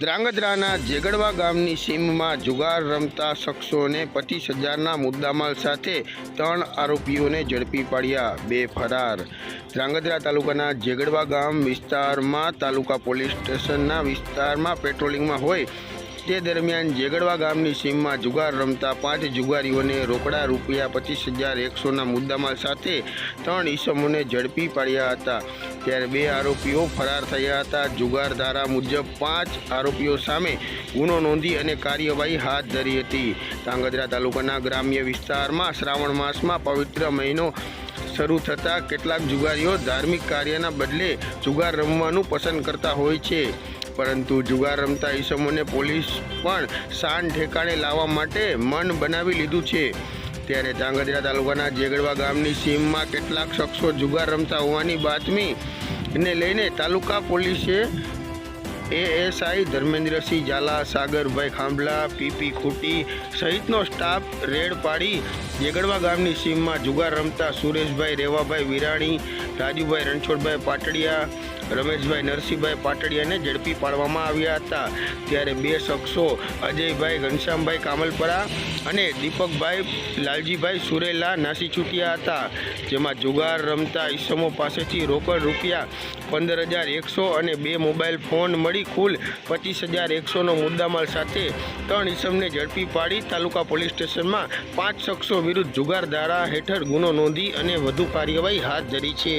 ધ્રાંગધ્રાના જેગડવા ગામની સીમમાં જુગાર રમતા શખ્સોને પચીસ હજારના મુદ્દામાલ સાથે ત્રણ આરોપીઓને ઝડપી પાડ્યા, બે ફરાર. ધ્રાંગધ્રા તાલુકાના જેગડવા ગામ વિસ્તારમાં તાલુકા પોલીસ સ્ટેશનના વિસ્તારમાં પેટ્રોલિંગમાં હોય તે દરમિયાન જેગડવા ગામની સીમમાં જુગાર રમતા પાંચ જુગારીઓને રોકડા રૂપિયા પચીસ હજાર એકસોના મુદ્દામાલ સાથે ત્રણ ઈસમોને ઝડપી પાડ્યા હતા. ત્યારે બે આરોપીઓ ફરાર થયા હતા. જુગાર ધારા મુજબ પાંચ આરોપીઓ સામે ગુનો નોંધી અને કાર્યવાહી હાથ ધરી હતી. ધાંગધ્રા તાલુકાના ગ્રામ્ય વિસ્તારમાં શ્રાવણ માસમાં પવિત્ર મહિનો શરૂ થતાં કેટલાક જુગારીઓ ધાર્મિક કાર્યના બદલે જુગાર રમવાનું પસંદ કરતા હોય છે. પરંતુ જુગાર રમતા ઈસમોને પોલીસ પણ શાન ઠેકાણે લાવવા માટે મન બનાવી લીધું છે. ત્યારે ધાંગધ્રા તાલુકાના જેગડવા ગામની સીમમાં કેટલાક શખ્સો જુગાર રમતા હોવાની બાતમી ને લઈને તાલુકા પોલીસે એએસઆઈ ધર્મેન્દ્રસિંહ ઝાલા, સાગરભાઈ ખાંભલા, પીપી ખૂટી સહિતનો સ્ટાફ રેડ પાડી જેગડવા ગામની સીમમાં જુગાર રમતા સુરેશભાઈ રેવાભાઈ વિરાણી, રાજુભાઈ રણછોડભાઈ પાટડિયા રમેશભાઈ નરસિંહભાઈ પાટડિયાને ઝડપી પાડવામાં આવ્યા હતા. ત્યારે બે શખ્સો, અજયભાઈ, ઘનશ્યામભાઈ કામલપરા અને દીપકભાઈ, લાલજીભાઈ સુરેલા નાસી છૂટ્યા હતા. જેમાં જુગાર રમતા ઈસમો પાસેથી રોકડ રૂપિયા પંદર હજાર એકસો અને બે મોબાઈલ ફોન મળી કુલ પચીસ હજાર એકસોનો મુદ્દામાલ સાથે ત્રણ ઈસમને ઝડપી પાડી તાલુકા પોલીસ સ્ટેશનમાં પાંચ શખ્સો વિરુદ્ધ જુગાર ધારા હેઠળ ગુનો નોંધી અને વધુ કાર્યવાહી હાથ ધરી છે.